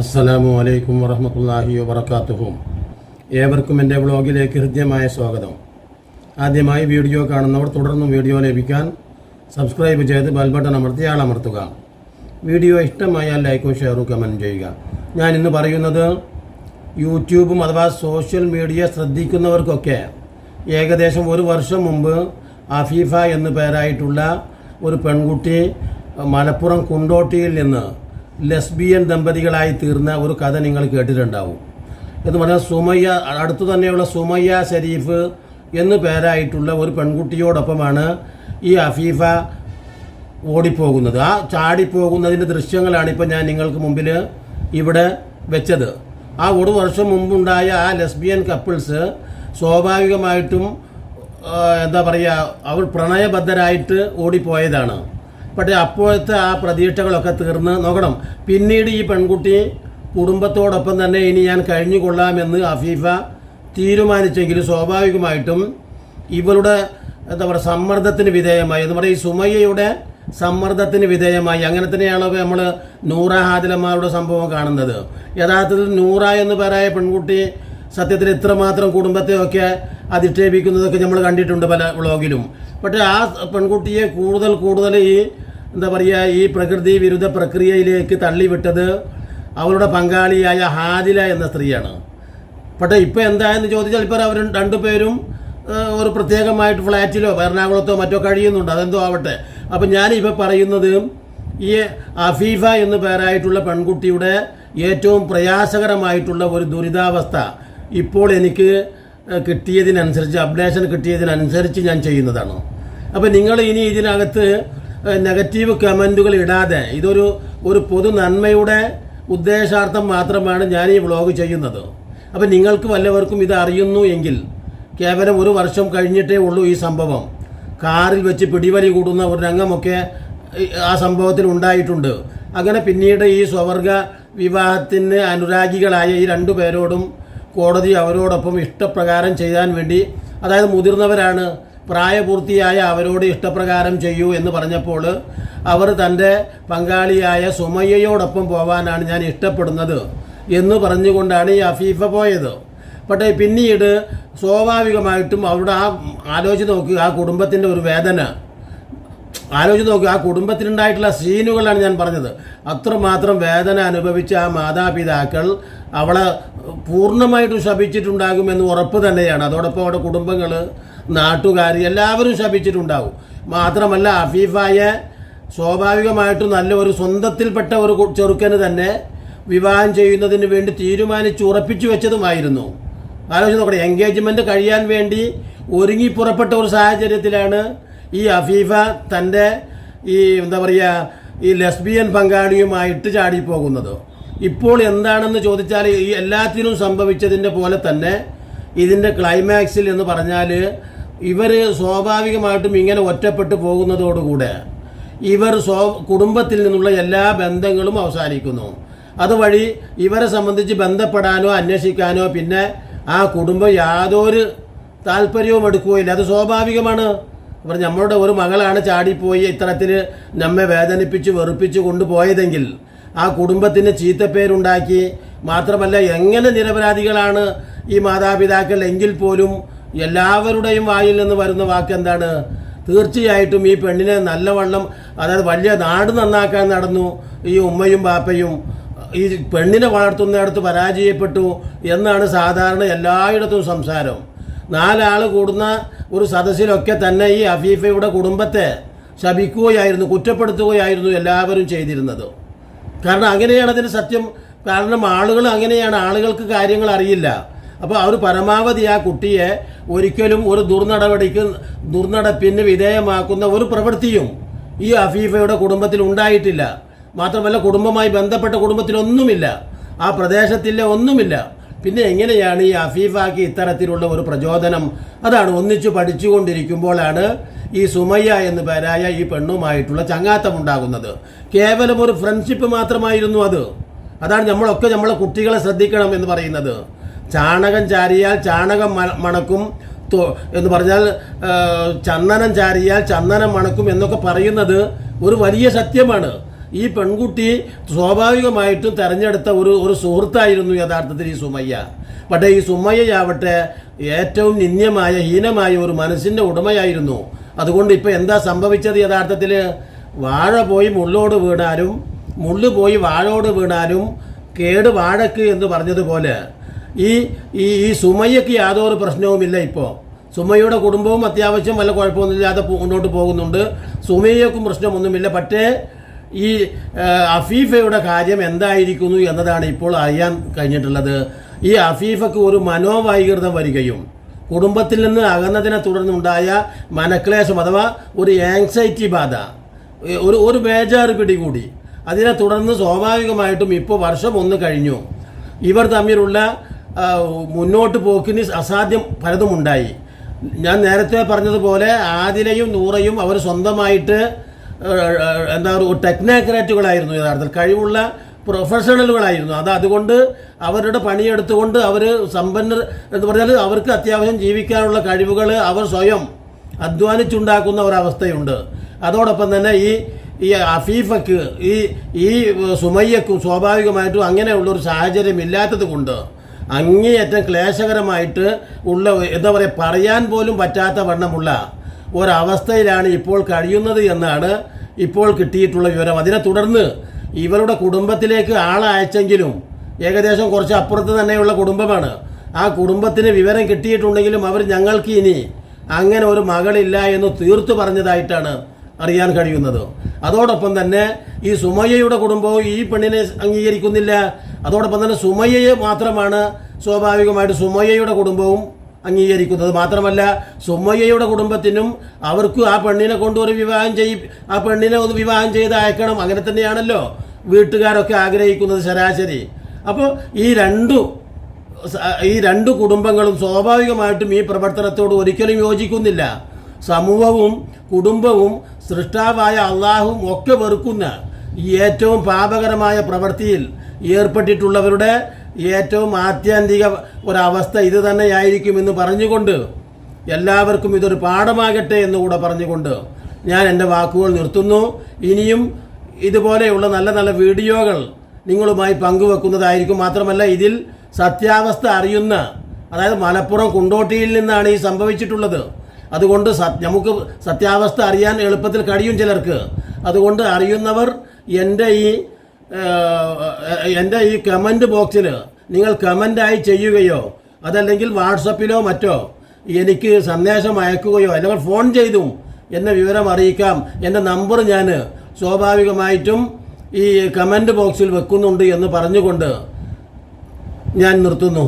അസ്സലാമു അലൈക്കും വറഹമത്തല്ലാഹി വബർക്കാത്തുഹും ഏവർക്കും എന്റെ വ്ളോഗിലേക്ക് ഹൃദ്യമായ സ്വാഗതം. ആദ്യമായി വീഡിയോ കാണുന്നവർ തുടർന്നും വീഡിയോ ലഭിക്കാൻ സബ്സ്ക്രൈബ് ചെയ്ത് ബെൽബട്ടൺ അമർത്തി ആളമർത്തുക. വീഡിയോ ഇഷ്ടമായാൽ ലൈക്കും ഷെയറും കമന്റ് ചെയ്യുക. ഞാൻ ഇന്ന് പറയുന്നത് യൂട്യൂബും അഥവാ സോഷ്യൽ മീഡിയ ശ്രദ്ധിക്കുന്നവർക്കൊക്കെ ഏകദേശം ഒരു വർഷം മുമ്പ് അഫീഫ എന്നു പേരായിട്ടുള്ള ഒരു പെൺകുട്ടി മലപ്പുറം കുണ്ടോട്ടിയിൽ നിന്ന് ലെസ്ബിയൻ ദമ്പതികളായി തീർന്ന ഒരു കഥ നിങ്ങൾ കേട്ടിട്ടുണ്ടാവും. എന്ന് പറഞ്ഞാൽ സുമയ്യ അടുത്തു തന്നെയുള്ള സുമയ്യ ഷരീഫ് എന്നു പേരായിട്ടുള്ള ഒരു പെൺകുട്ടിയോടൊപ്പമാണ് ഈ അഫീഫ ഓടിപ്പോകുന്നത്. ആ ചാടിപ്പോകുന്നതിന്റെ ദൃശ്യങ്ങളാണ് ഇപ്പം ഞാൻ നിങ്ങൾക്ക് മുമ്പിൽ ഇവിടെ വെച്ചത്. ആ ഒരു വർഷം മുമ്പുണ്ടായ ആ ലെസ്ബിയൻ കപ്പിൾസ് സ്വാഭാവികമായിട്ടും എന്താ പറയുക അവർ പ്രണയബദ്ധരായിട്ട് ഓടിപ്പോയതാണ്. പക്ഷേ അപ്പോഴത്തെ ആ പ്രതീക്ഷകളൊക്കെ തീർന്ന് നോക്കണം. പിന്നീട് ഈ പെൺകുട്ടി കുടുംബത്തോടൊപ്പം തന്നെ ഇനി ഞാൻ കഴിഞ്ഞുകൊള്ളാമെന്ന് അഫീഫ തീരുമാനിച്ചെങ്കിലും സ്വാഭാവികമായിട്ടും ഇവളുടെ എന്താ പറയുക സമ്മർദ്ദത്തിന് വിധേയമായി. എന്ന് പറയുക ഈ സുമയ്യയുടെ സമ്മർദ്ദത്തിന് വിധേയമായി. അങ്ങനെ തന്നെയാണ് നമ്മൾ നൂറ ഹാദിലന്മാരുടെ സംഭവം കാണുന്നത്? യഥാർത്ഥത്തിൽ നൂറ എന്ന് പറയായ പെൺകുട്ടി സത്യത്തിൽ ഇത്രമാത്രം കുടുംബത്തെയൊക്കെ അധിക്ഷേപിക്കുന്നതൊക്കെ നമ്മൾ കണ്ടിട്ടുണ്ട് പല വ്ളോഗിലും. പക്ഷേ ആ പെൺകുട്ടിയെ കൂടുതൽ കൂടുതൽ ഈ എന്താ പറയുക ഈ പ്രകൃതി വിരുദ്ധ പ്രക്രിയയിലേക്ക് തള്ളിവിട്ടത് അവരുടെ പങ്കാളിയായ ഹാദില എന്ന സ്ത്രീയാണ്. പക്ഷേ ഇപ്പോൾ എന്തായെന്ന് ചോദിച്ചാൽ ഇപ്പോൾ അവർ രണ്ടുപേരും പേരും ഒരു പ്രത്യേകമായിട്ട് ഫ്ലാറ്റിലോ എറണാകുളത്തോ മറ്റോ കഴിയുന്നുണ്ട്. അതെന്തോ ആവട്ടെ. അപ്പം ഞാനിപ്പോൾ പറയുന്നത് ഈ അഫീഫ എന്ന് പേരായിട്ടുള്ള പെൺകുട്ടിയുടെ ഏറ്റവും പ്രയാസകരമായിട്ടുള്ള ഒരു ദുരിതാവസ്ഥ ഇപ്പോൾ എനിക്ക് കിട്ടിയതിനനുസരിച്ച് അപ്ഡേഷൻ കിട്ടിയതിനനുസരിച്ച് ഞാൻ ചെയ്യുന്നതാണ്. അപ്പോൾ നിങ്ങൾ ഇനി ഇതിനകത്ത് നെഗറ്റീവ് കമന്റുകൾ ഇടാതെ ഇതൊരു ഒരു പൊതു നന്മയുടെ ഉദ്ദേശാർത്ഥം മാത്രമാണ് ഞാൻ ഈ വ്ളോഗ് ചെയ്യുന്നത്. അപ്പം നിങ്ങൾക്ക് വല്ലവർക്കും ഇത് അറിയുന്നു എങ്കിൽ കേവലം ഒരു വർഷം കഴിഞ്ഞിട്ടേ ഉള്ളൂ ഈ സംഭവം. കാറിൽ വെച്ച് പിടിവലി കൂടുന്ന ഒരു രംഗമൊക്കെ ആ സംഭവത്തിൽ ഉണ്ടായിട്ടുണ്ട്. അങ്ങനെ പിന്നീട് ഈ സ്വവർഗ വിവാഹത്തിന് അനുരാഗികളായ ഈ രണ്ടു പേരോടും കോടതി അവരോടൊപ്പം ഇഷ്ടപ്രകാരം ചെയ്യാൻ വേണ്ടി അതായത് മുതിർന്നവരാണ് പ്രായപൂർത്തിയായ അവരോട് ഇഷ്ടപ്രകാരം ചെയ്യൂ എന്ന് പറഞ്ഞപ്പോൾ അവർ തന്റെ പങ്കാളിയായ സുമയ്യയോടൊപ്പം പോവാനാണ് ഞാൻ ഇഷ്ടപ്പെടുന്നത് എന്ന് പറഞ്ഞുകൊണ്ടാണ് ഈ അഫീഫ പോയത്. പക്ഷേ പിന്നീട് സ്വാഭാവികമായിട്ടും അവിടെ ആ ആലോചിച്ച് നോക്കുക ആ കുടുംബത്തിന്റെ ഒരു വേദന. ആലോചിച്ച് നോക്കുക ആ കുടുംബത്തിലുണ്ടായിട്ടുള്ള സീനുകളാണ് ഞാൻ പറഞ്ഞത്. അത്രമാത്രം വേദന അനുഭവിച്ച ആ മാതാപിതാക്കൾ അവളെ പൂർണമായിട്ടും ശപിച്ചിട്ടുണ്ടാകുമെന്ന് ഉറപ്പ് തന്നെയാണ്. അതോടൊപ്പം അവിടെ കുടുംബങ്ങൾ നാട്ടുകാർ എല്ലാവരും ശപിച്ചിട്ടുണ്ടാവും. മാത്രമല്ല അഫീഫായ സ്വാഭാവികമായിട്ടും നല്ല ഒരു സ്വന്തത്തിൽപ്പെട്ട ഒരു ചെറുക്കന് തന്നെ വിവാഹം ചെയ്യുന്നതിന് വേണ്ടി തീരുമാനിച്ച് ഉറപ്പിച്ചു വെച്ചതുമായിരുന്നു. ആലോചിച്ച് നോക്കട്ടെ എൻഗേജ്മെന്റ് കഴിയാൻ വേണ്ടി ഒരുങ്ങി പുറപ്പെട്ട ഒരു സാഹചര്യത്തിലാണ് ഈ അഫീഫ തന്റെ ഈ എന്താ പറയുക ഈ ലെസ്ബിയൻ പങ്കാളിയുമായിട്ട് ചാടിപ്പോകുന്നത്. ഇപ്പോൾ എന്താണെന്ന് ചോദിച്ചാൽ ഈ എല്ലാത്തിനും സംഭവിച്ചതിന്റെ പോലെ തന്നെ ഇതിന്റെ ക്ലൈമാക്സിൽ എന്ന് പറഞ്ഞാൽ ഇവർ സ്വാഭാവികമായിട്ടും ഇങ്ങനെ ഒറ്റപ്പെട്ടു പോകുന്നതോടുകൂടെ ഇവർ സ്വ കുടുംബത്തിൽ നിന്നുള്ള എല്ലാ ബന്ധങ്ങളും അവസാനിക്കുന്നു. അതുവഴി ഇവരെ സംബന്ധിച്ച് ബന്ധപ്പെടാനോ അന്വേഷിക്കാനോ പിന്നെ ആ കുടുംബം യാതൊരു താല്പര്യവും എടുക്കുകയില്ല അത് സ്വാഭാവികമാണ്. അവർ നമ്മളുടെ ഒരു മകളാണ് ചാടിപ്പോയി ഇത്തരത്തിൽ നമ്മെ വേദനിപ്പിച്ച് വെറുപ്പിച്ച് കൊണ്ടുപോയതെങ്കിൽ ആ കുടുംബത്തിന് ചീത്തപ്പേരുണ്ടാക്കി. മാത്രമല്ല എങ്ങനെ നിരപരാധികളാണ് ഈ മാതാപിതാക്കൾ? എങ്കിൽ പോലും എല്ലാവരുടെയും വായിൽ നിന്ന് വരുന്ന വാക്ക് എന്താണ്? തീർച്ചയായിട്ടും ഈ പെണ്ണിനെ നല്ലവണ്ണം അതായത് വലിയ നാട് നന്നാക്കാൻ നടന്നു. ഈ ഉമ്മയും ബാപ്പയും ഈ പെണ്ണിനെ വളർത്തുന്നിടത്ത് പരാജയപ്പെട്ടു എന്നാണ് സാധാരണ എല്ലായിടത്തും സംസാരം. നാലാൾ കൂടുന്ന ഒരു സദസ്സിലൊക്കെ തന്നെ ഈ അഫീഫയുടെ കുടുംബത്തെ ശപിക്കുകയായിരുന്നു കുറ്റപ്പെടുത്തുകയായിരുന്നു എല്ലാവരും ചെയ്തിരുന്നത്. കാരണം അങ്ങനെയാണ് അതിന് സത്യം. കാരണം ആളുകൾ അങ്ങനെയാണ് ആളുകൾക്ക് കാര്യങ്ങൾ അറിയില്ല. അപ്പോൾ അവർ പരമാവധി ആ കുട്ടിയെ ഒരിക്കലും ഒരു ദുർനടപടിക്ക് ദുർനടപ്പിന് വിധേയമാക്കുന്ന ഒരു പ്രവൃത്തിയും ഈ അഫീഫയുടെ കുടുംബത്തിൽ ഉണ്ടായിട്ടില്ല. മാത്രമല്ല കുടുംബമായി ബന്ധപ്പെട്ട കുടുംബത്തിലൊന്നുമില്ല. ആ പ്രദേശത്തിലെ ഒന്നുമില്ല. പിന്നെ എങ്ങനെയാണ് ഈ അഫീഫാക്ക് ഇത്തരത്തിലുള്ള ഒരു പ്രചോദനം? അതാണ് ഒന്നിച്ചു പഠിച്ചുകൊണ്ടിരിക്കുമ്പോഴാണ് ഈ സുമയ്യ എന്ന് പേരായ ഈ പെണ്ണുമായിട്ടുള്ള ചങ്ങാത്തം ഉണ്ടാകുന്നത് കേവലം ഒരു ഫ്രണ്ട്ഷിപ്പ് മാത്രമായിരുന്നു അത്. അതാണ് നമ്മളൊക്കെ നമ്മളെ കുട്ടികളെ ശ്രദ്ധിക്കണം എന്ന് പറയുന്നത്. ചാണകം ചാരിയാൽ ചാണകം മണക്കും എന്ന് പറഞ്ഞാൽ ചന്ദനം ചാരിയാൽ ചന്ദനം മണക്കും എന്നൊക്കെ പറയുന്നത് ഒരു വലിയ സത്യമാണ്. ഈ പെൺകുട്ടി സ്വാഭാവികമായിട്ടും തെരഞ്ഞെടുത്ത ഒരു ഒരു സുഹൃത്തായിരുന്നു യഥാർത്ഥത്തിൽ ഈ സുമയ്യ. പക്ഷേ ഈ സുമയ്യയാവട്ടെ ഏറ്റവും നിന്ദ്യമായ ഹീനമായ ഒരു മനസ്സിന്റെ ഉടമയായിരുന്നു. അതുകൊണ്ട് ഇപ്പോൾ എന്താ സംഭവിച്ചത് യഥാർത്ഥത്തിൽ വാഴ പോയി മുള്ളോട് വീണാലും മുള്ളു പോയി വാഴോട് വീണാലും കേട് വാഴക്ക് എന്ന് പറഞ്ഞതുപോലെ ഈ ഈ ഈ സുമയ്യക്ക് യാതൊരു പ്രശ്നവുമില്ല ഇപ്പോൾ സുമയ്യയുടെ കുടുംബവും അത്യാവശ്യം വല്ല കുഴപ്പമൊന്നുമില്ലാതെ മുന്നോട്ട് പോകുന്നുണ്ട്. സുമയ്യക്കും പ്രശ്നമൊന്നുമില്ല. പക്ഷേ ഈ അഫീഫയുടെ കാര്യം എന്തായിരിക്കുന്നു എന്നതാണ് ഇപ്പോൾ അറിയാൻ കഴിഞ്ഞിട്ടുള്ളത്. ഈ അഫീഫക്ക് ഒരു മനോവൈകൃതം വരികയും കുടുംബത്തിൽ നിന്ന് അകന്നതിനെ തുടർന്നുണ്ടായ മനക്ലേശം അഥവാ ഒരു ആങ്സൈറ്റി ബാധ ഒരു ഒരു ബേജാറ് പിടികൂടി. അതിനെ തുടർന്ന് സ്വാഭാവികമായിട്ടും ഇപ്പോൾ വർഷം ഒന്ന് കഴിഞ്ഞു. ഇവർ തമ്മിലുള്ള മുന്നോട്ട് പോക്കിന് അസാധ്യം പലതുമുണ്ടായി. ഞാൻ നേരത്തെ പറഞ്ഞതുപോലെ ആദിലയും നൂറയും അവർ സ്വന്തമായിട്ട് എന്താ പറയുക ടെക്നോക്രാറ്റുകളായിരുന്നു യഥാർത്ഥത്തിൽ. കഴിവുള്ള പ്രൊഫഷണലുകളായിരുന്നു. അത് അതുകൊണ്ട് അവരുടെ പണിയെടുത്തുകൊണ്ട് അവർ സമ്പന്നർ എന്ന് പറഞ്ഞാൽ അവർക്ക് അത്യാവശ്യം ജീവിക്കാനുള്ള കഴിവുകൾ അവർ സ്വയം അധ്വാനിച്ചുണ്ടാക്കുന്ന ഒരവസ്ഥയുണ്ട്. അതോടൊപ്പം തന്നെ ഈ ഈ അഫീഫക്ക് ഈ ഈ സുമയ്യക്കും സ്വാഭാവികമായിട്ടും അങ്ങനെയുള്ളൊരു സാഹചര്യം ഇല്ലാത്തത് കൊണ്ട് അങ്ങേയറ്റം ക്ലേശകരമായിട്ട് ഉള്ള എന്താ പറയുക പറയാൻ പോലും പറ്റാത്ത വണ്ണമുള്ള ഒരവസ്ഥയിലാണ് ഇപ്പോൾ കഴിയുന്നത് എന്നാണ് ഇപ്പോൾ കിട്ടിയിട്ടുള്ള വിവരം. അതിനെ തുടർന്ന് ഇവരുടെ കുടുംബത്തിലേക്ക് ആളയച്ചെങ്കിലും ഏകദേശം കുറച്ച് അപ്പുറത്ത് തന്നെയുള്ള കുടുംബമാണ്. ആ കുടുംബത്തിന് വിവരം കിട്ടിയിട്ടുണ്ടെങ്കിലും അവർ ഞങ്ങൾക്ക് ഇനി അങ്ങനെ ഒരു മകളില്ല എന്ന് തീർത്തു പറഞ്ഞതായിട്ടാണ് അറിയാൻ കഴിയുന്നത്. അതോടൊപ്പം തന്നെ ഈ സുമയ്യയുടെ കുടുംബവും ഈ പെണ്ണിനെ അംഗീകരിക്കുന്നില്ല. അതോടൊപ്പം തന്നെ സുമയ്യയെ മാത്രമാണ് സ്വാഭാവികമായിട്ട് സുമയ്യയുടെ കുടുംബവും അംഗീകരിക്കുന്നത്. മാത്രമല്ല സുമയ്യയുടെ കുടുംബത്തിനും അവർക്കും ആ പെണ്ണിനെ കൊണ്ട് ഒരു വിവാഹം ചെയ് ആ പെണ്ണിനെ ഒന്ന് വിവാഹം ചെയ്ത് അയക്കണം. അങ്ങനെ തന്നെയാണല്ലോ വീട്ടുകാരൊക്കെ ആഗ്രഹിക്കുന്നത് ശരാശരി. അപ്പോൾ ഈ രണ്ടു ഈ രണ്ട് കുടുംബങ്ങളും സ്വാഭാവികമായിട്ടും ഈ പ്രവർത്തനത്തോട് ഒരിക്കലും യോജിക്കുന്നില്ല. സമൂഹവും കുടുംബവും സൃഷ്ടാവായ അള്ളാഹും ഒക്കെ വെറുക്കുന്ന ഈ ഏറ്റവും പാപകരമായ പ്രവൃത്തിയിൽ ഏർപ്പെട്ടിട്ടുള്ളവരുടെ ഏറ്റവും ആത്യന്തിക ഒരവസ്ഥ ഇത് തന്നെയായിരിക്കുമെന്ന് പറഞ്ഞുകൊണ്ട് എല്ലാവർക്കും ഇതൊരു പാഠമാകട്ടെ എന്ന് കൂടെ പറഞ്ഞുകൊണ്ട് ഞാൻ എന്റെ വാക്കുകൾ നിർത്തുന്നു. ഇനിയും ഇതുപോലെയുള്ള നല്ല നല്ല വീഡിയോകൾ നിങ്ങളുമായി പങ്കുവെക്കുന്നതായിരിക്കും. മാത്രമല്ല ഇതിൽ സത്യാവസ്ഥ അറിയുന്ന അതായത് മലപ്പുറം കുണ്ടോട്ടിയിൽ നിന്നാണ് ഈ സംഭവിച്ചിട്ടുള്ളത്. അതുകൊണ്ട് നമുക്ക് സത്യാവസ്ഥ അറിയാൻ എളുപ്പത്തിൽ കഴിയും ചിലർക്ക്. അതുകൊണ്ട് അറിയുന്നവർ എന്റെ ഈ എന്റെ ഈ കമന്റ് ബോക്സിൽ നിങ്ങൾ കമന്റായി ചെയ്യുകയോ അതല്ലെങ്കിൽ വാട്സപ്പിലോ മറ്റോ എനിക്ക് സന്ദേശം അയക്കുകയോ അല്ലെങ്കിൽ ഫോൺ ചെയ്തും എന്ന വിവരം അറിയിക്കാം എന്റെ നമ്പർ ഞാൻ സ്വാഭാവികമായിട്ടും ഈ കമന്റ് ബോക്സിൽ വെക്കുന്നുണ്ട് എന്ന് പറഞ്ഞുകൊണ്ട് ഞാൻ നിർത്തുന്നു.